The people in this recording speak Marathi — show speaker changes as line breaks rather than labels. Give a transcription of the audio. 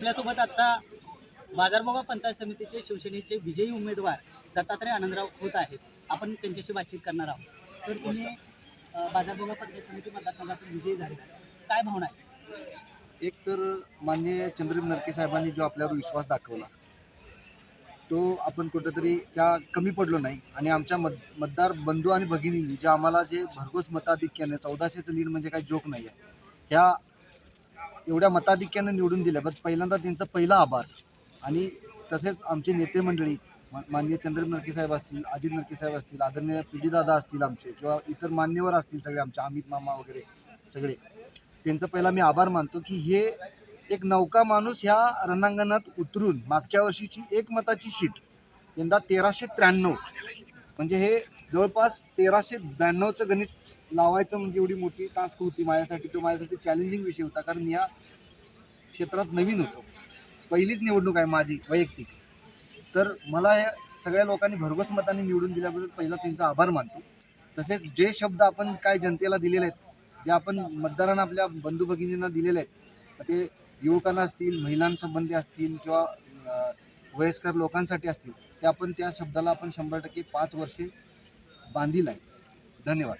आपल्यासोबत आता बाजारभोगा पंचायत समितीचे शिवसेनेचे विजयी उमेदवार दत्तात्रय आनंदराव होत आहेत. आपण त्यांच्याशी बातचीत करणार आहोत. तर तुम्ही अ, पंचायत समिती मतदारसंघातून विजयी झाले काय भावना आहे?
एक तर माननीय चंद्रम नरके साहेबांनी जो आपल्यावर विश्वास दाखवला तो आपण कुठंतरी त्या कमी पडलो नाही. आणि आमच्या मत मतदार बंधू आणि भगिनींनी जे आम्हाला जे भरघोस मताधिक्याने चौदाशेचं लीड म्हणजे काही जोक नाही आहे ह्या एवढ्या मताधिक्यानं निवडून दिल्या बट पहिल्यांदा त्यांचा पहिला आभार. आणि तसेच आमचे नेते मंडळी माननीय चंद्र नरके साहेब असतील अजित नरके साहेब असतील आदरणीय पिढीदादा असतील आमचे किंवा इतर मान्यवर असतील सगळे आमचे अमित मामा वगैरे सगळे त्यांचं पहिला मी आभार मानतो की हे एक नौका माणूस ह्या रणांगणात उतरून मागच्या वर्षीची एक मताची शीट यंदा तेराशे त्र्याण्णव. म्हणजे हे जवळपास तेराशे ब्याण्णवचं गणित लावायचं म्हणजे एवढी मोठी टास्क होती माझ्यासाठी. तो माझ्यासाठी चॅलेंजिंग विषय होता कारण मी या क्षेत्रात नवीन होतो. पहिलीच निवडणूक आहे माझी वैयक्तिक. तर मला या सगळ्या लोकांनी भरघोस मताने निवडून दिल्याबद्दल पहिला त्यांचा आभार मानतो. तसेच जे शब्द आपण काय जनतेला दिलेले आहेत जे आपण मतदारांना आपल्या बंधू भगिनींना दिलेले आहेत ते युवकांना असतील महिलांसंबंधी असतील किंवा वयस्कर लोकांसाठी असतील ते आपण त्या शब्दाला आपण शंभर टक्के पाच वर्षे बांधील आहे. धन्यवाद.